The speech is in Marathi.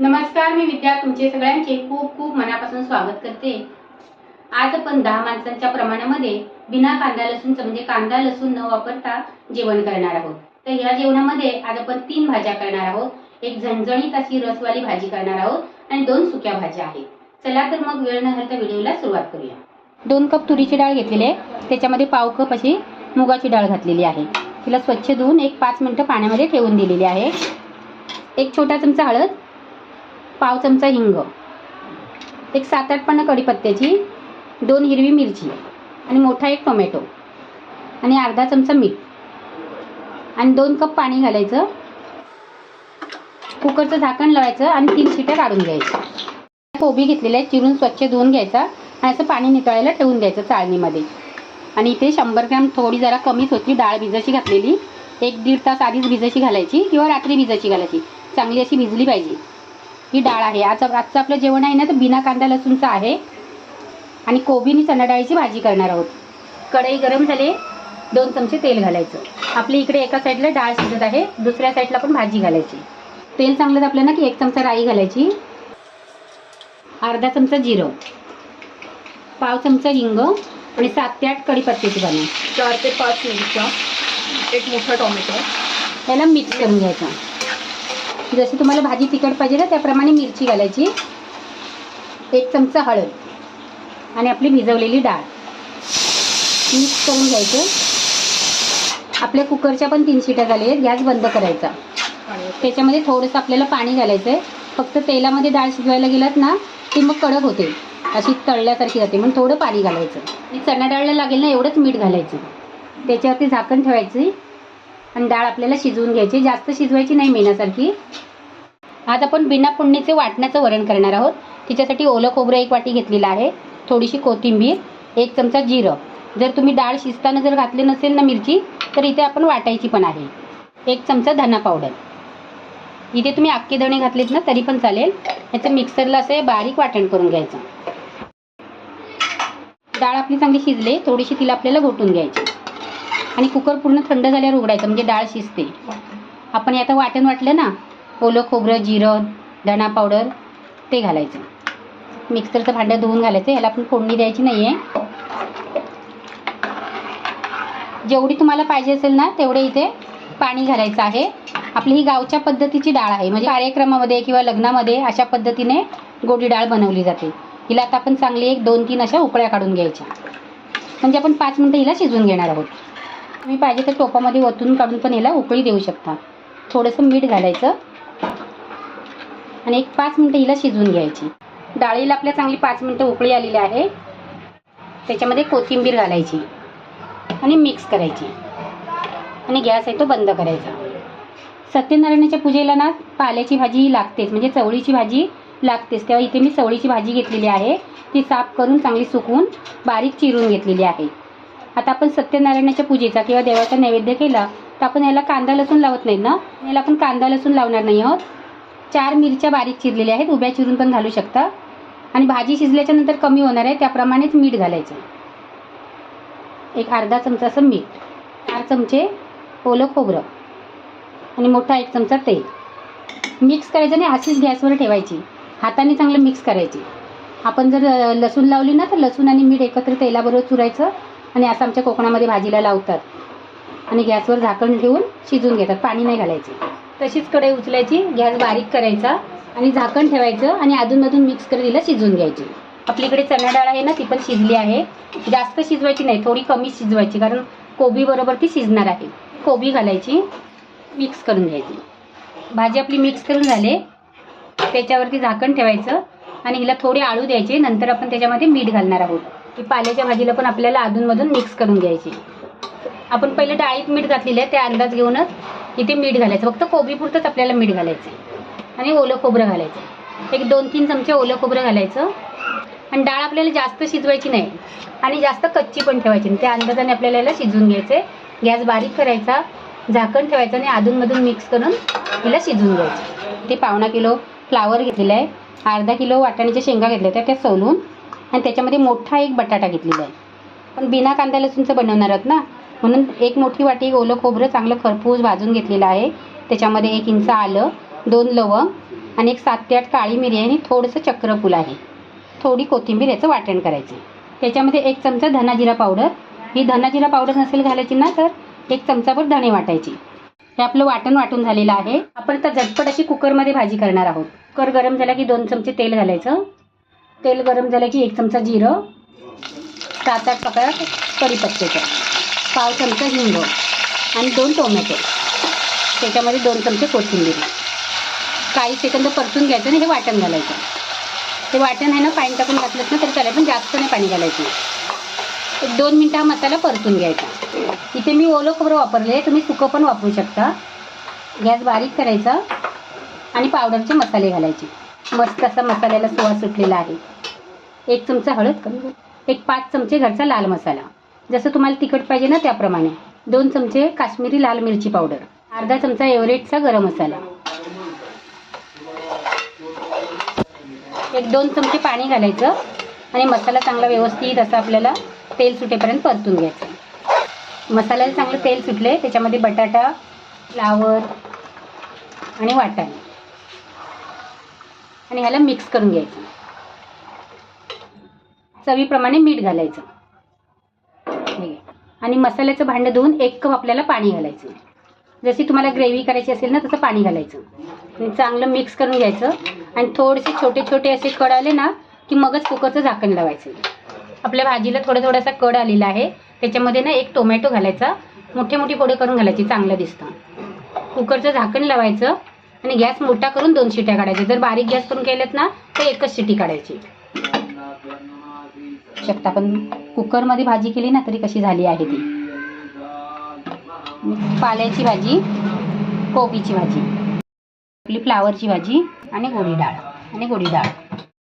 नमस्कार मी विद्या तुमचे सगळ्यांचे खूप खूप मनापासून स्वागत करते. आज आपण दहा माणसांच्या प्रमाणामध्ये बिना कांदा लसूणचं म्हणजे कांदा लसूण न वापरता जेवण करणार आहोत. तर या जेवणामध्ये आज आपण तीन भाज्या करणार आहोत. एक झणझणीत अशी रसवाली भाजी करणार आहोत आणि दोन सुक्या भाज्या आहेत. चला तर मग वेळ न घालता व्हिडिओला सुरुवात करूया. दोन कप तुरीची डाळ घेतलेली आहे. त्याच्यामध्ये पाव कप अशी मुगाची डाळ घातलेली आहे. तिला स्वच्छ धुवून एक पाच मिनटं पाण्यामध्ये ठेवून दिलेली आहे. एक छोटा चमचा हळद पाव चमचा हिंग एक सात आठ पानं कढीपत्त्याची दोन हिरवी मिरची आणि मोठा एक टोमॅटो आणि अर्धा चमचा मीठ आणि दोन कप पाणी घालायचं. कुकरचं झाकण लावायचं आणि तीन शिट्या काढून घ्यायच्या. कोबी घेतलेल्या चिरून स्वच्छ धुवून घ्यायचा आणि असं पाणी नितळायला ठेवून द्यायचं चाळणीमध्ये. आणि इथे शंभर ग्रॅम थोडी जरा कमीच होती डाळ भिजाची घातलेली. एक दीड तास आधीच भिजाची घालायची किंवा रात्री भिजाची घालायची. चांगली अशी भिजली पाहिजे. ही डाळ आहे. आज आजचं आपलं जेवण आहे ना तर बिना कांदा लसूणचं आहे. आणि कोबीनी चणा डाळीची भाजी करणार आहोत. कढई गरम झाले. दोन चमचे तेल घालायचं. आपल्या इकडे एका साईडला डाळ शिजत आहे. दुसऱ्या साईडला पण भाजी घालायची. तेल चांगलं तापलं ना की एक चमचा राई घालायची. अर्धा चमचा जिरं. पाव चमचा हिंग. आणि सात ते आठ कढीपत्त्याची पानं चार ते पाच मिरच्या. एक मोठा टोमॅटो. त्याला मिक्स करून घ्यायचं. जशी तुम्हाला भाजी तिखट पाहिजे ना त्याप्रमाणे मिरची घालायची. एक चमचा हळद. आणि आपली भिजवलेली डाळ. मिक्स करून घ्यायचं. आपल्या कुकरच्या पण तीन शिट्या झाल्या आहेत. गॅस बंद करायचा. त्याच्यामध्ये थोडंसं आपल्याला पाणी घालायचं आहे फक्त तेलामध्ये डाळ शिजवायला गेलात ना ती मग कडक होते. अशी तळल्यासारखी जाते. म्हणून थोडं पाणी घालायचं. आणि चणा डाळला लागेल ना एवढंच मीठ घालायचं. त्याच्यावरती झाकण ठेवायची. आणि डाळ आपल्याला शिजवून घ्यायची. जास्त शिजवायची नाही मेणासारखी आज आपण बिना फोडणीचे वाटण्याचं वरण करणार आहोत. तिच्यासाठी ओलं खोबरं एक वाटी घेतलेलं आहे. थोडीशी कोथिंबीर एक चमचा जिरं. जर तुम्ही डाळ शिजताना जर घातली नसेल ना मिरची तर इथे आपण वाटायची पण आहे. एक चमचा धना पावडर. इथे तुम्ही अख्खे दणे घातलेत ना तरी पण चालेल. याचं मिक्सरला असं बारीक वाटण करून घ्यायचं. डाळ आपली चांगली शिजले थोडीशी तिला आपल्याला घोटून घ्यायची. आणि कुकर पूर्ण थंड झाल्यावर उघडायचं म्हणजे डाळ शिजते. आपण आता वाटण वाटलं ना ओलं खोबरं जिरं धणा पावडर ते घालायचं. मिक्सरचं भांडं धुवून घालायचं याला आपण फोडणी द्यायची नाही आहे जेवढी तुम्हाला पाहिजे असेल ना तेवढे इथे पाणी घालायचं आहे. आपली ही गावच्या पद्धतीची डाळ आहे. म्हणजे कार्यक्रमामध्ये किंवा लग्नामध्ये अशा पद्धतीने गोडी डाळ बनवली जाते. हिला आता आपण चांगली एक दोन तीन अशा उकळ्या काढून घ्यायच्या. म्हणजे आपण पाच मिनटं हिला शिजवून घेणार आहोत. तुम्ही पाहिजे तर टोपामध्ये ओतून काढून पण याला उकळी देऊ शकता. थोडंसं मीठ घालायचं. आणि एक पाच मिनटं हिला शिजवून घ्यायची. डाळीला आपल्या चांगली पाच मिनटं उकळी आलेली आहे. त्याच्यामध्ये कोथिंबीर घालायची. आणि मिक्स करायची. आणि गॅस आहे तो बंद करायचा. सत्यनारायणाच्या पूजेला ना पाल्याची भाजी लागतेच. म्हणजे चवळीची भाजी लागतेच. तेव्हा इथे मी चवळीची भाजी घेतलेली आहे. ती साफ करून चांगली सुकवून बारीक चिरून घेतलेली आहे. आता आपण सत्यनारायणाच्या पूजेचा किंवा देवाचा नैवेद्य केला तर आपण याला कांदा लसूण लावत नाही ना? याला आपण कांदा लसूण लावणार नाही आहोत. चार मिरच्या बारीक चिरलेल्या आहेत उभ्या चिरून पण घालू शकता. आणि भाजी शिजल्याच्या नंतर कमी होणार आहे त्याप्रमाणेच मीठ घालायचं. एक अर्धा चमचा असं मीठ चार चमचे ओलं खोबरं आणि मोठा एक चमचा तेल. मिक्स करायचं आणि अशीच गॅसवर ठेवायची. हाताने चांगलं मिक्स करायची. आपण जर लसूण लावली ना तर लसूण आणि मीठ एकत्र तेलाबरोबर चुरायचं. आणि असं आमच्या कोकणामध्ये भाजीला लावतात. आणि गॅसवर झाकण ठेवून शिजून घेतात. पाणी नाही घालायचे. तशीच कढई उचलायची गॅस बारीक करायचा आणि झाकण ठेवायचं आणि अधूनमधून मिक्स करून तिला शिजून घ्यायची. आपलीकडे चणा डाळ आहे ना ती पण शिजली आहे. जास्त शिजवायची नाही थोडी कमी शिजवायची कारण कोबी बरोबर ती शिजणार आहे. कोबी घालायची मिक्स करून घ्यायची. भाजी आपली मिक्स करून झाले. त्याच्यावरती झाकण ठेवायचं आणि हिला थोडे आळू द्यायचे. नंतर आपण त्याच्यामध्ये मीठ घालणार आहोत. की पाल्याच्या भाजीला पण आपल्याला अधूनमधून मिक्स करून घ्यायची. आपण पहिले डाळीत मीठ घातलेलं आहे ते अंदाज घेऊनच इथे मीठ घालायचं. फक्त कोबीपुरतंच आपल्याला मीठ घालायचं आणि ओलं खोबरं घालायचं एक दोन तीन चमचे ओलं खोबरं घालायचं. आणि डाळ आपल्याला जास्त शिजवायची नाही. आणि जास्त कच्ची पण ठेवायची नाही. त्या अंदाजाने आपल्याला याला शिजवून घ्यायचे गॅस बारीक करायचा झाकण ठेवायचं आणि अधूनमधून मिक्स करून हिला शिजवून घ्यायचं. ते पावणा किलो फ्लावर घेतलेला आहे. अर्धा किलो वाटाण्याच्या शेंगा घेतल्या होत्या त्या सोलून आणि त्याच्यामध्ये मोठा एक बटाटा घेतलेला आहे. पण बिना कांदा लसूणचं बनवणार आहोत ना? म्हणून एक मोठी वाटी ओलं खोबरं चांगलं खरपूस भाजून घेतलेलं आहे. त्याच्यामध्ये एक इंच आलं दोन लवंग आणि एक सात ते आठ काळी मिरी आणि थोडंसं चक्रफूल आहे. थोडी कोथिंबीर याचं वाटण करायचं. त्याच्यामध्ये एक चमचा धनाजिरा पावडर. ही धनाजिरा पावडर नसेल घालायची ना तर एक चमचाभर धणे वाटायची. हे आपलं वाटण वाटून झालेलं आहे. आपण आता झटपट अशी कुकरमध्ये भाजी करणार आहोत. कुकर गरम झाला की दोन चमचे तेल घालायचं. तेल गरम झालं की एक चमचा जिरं सात आठ पकड्या कढीपत्त्याचं पाव चमचा हिंग आणि दोन टोमॅटो. त्याच्यामध्ये दोन चमचे कोथिंबीर. काही सेकंद परतून घ्यायचं आणि हे वाटण घालायचं. ते वाटण आहे ना पाणी टाकून घातलं ना तरी चालेल पण जास्त नाही पाणी घालायचं. एक दोन मिनटं हा मसाला परतून घ्यायचा. इथे मी ओलं खोबरं वापरले तुम्ही सुकं पण वापरू शकता. गॅस बारीक करायचा आणि पावडरचे मसाले घालायचे. मस्त असा मसाल्याला सुवास सुटलेला आहे. एक चमचा हळद कमी एक पाच चमचे घरचा लाल मसाला. जसं तुम्हाला तिखट पाहिजे ना त्याप्रमाणे. दोन चमचे काश्मीरी लाल मिरची पावडर. अर्धा चमचा एव्हरेटचा गरम मसाला. एक दोन चमचे पाणी घालायचं. आणि मसाला चांगला व्यवस्थित असा आपल्याला तेल सुटेपर्यंत परतून घ्यायचं. मसाल्याला चांगलं तेल सुटले त्याच्यामध्ये बटाटा फ्लावर आणि वाटाणे. आणि ह्याला मिक्स करून घ्यायचं. चवीप्रमाणे मीठ घालायचं. आणि मसाल्याचं भांडं धुवून एक कप आपल्याला पाणी घालायचं. जशी तुम्हाला ग्रेव्ही करायची असेल ना तसं पाणी घालायचं. आणि चांगलं मिक्स करून घ्यायचं. आणि थोडेसे छोटे छोटे असे कड आले ना की मगच कुकरचं झाकण लावायचं. आपल्या भाजीला थोडं थोडासा कड आलेला आहे. त्याच्यामध्ये ना एक टोमॅटो घालायचा. मोठे मोठे फोडे करून घालायचे चांगलं दिसतं. कुकरचं झाकण लावायचं. आणि गॅस मोठा करून दोन शिट्या काढायच्या. जर बारीक गॅस करून केल्यात ना तर एकच शिटी काढायची. शकता आपण कुकरमध्ये भाजी केली ना तरी कशी झाली आहे ती. पाल्याची भाजी कोबीची भाजी आपली फ्लावरची भाजी आणि गोडी डाळ. आणि गोडी डाळ.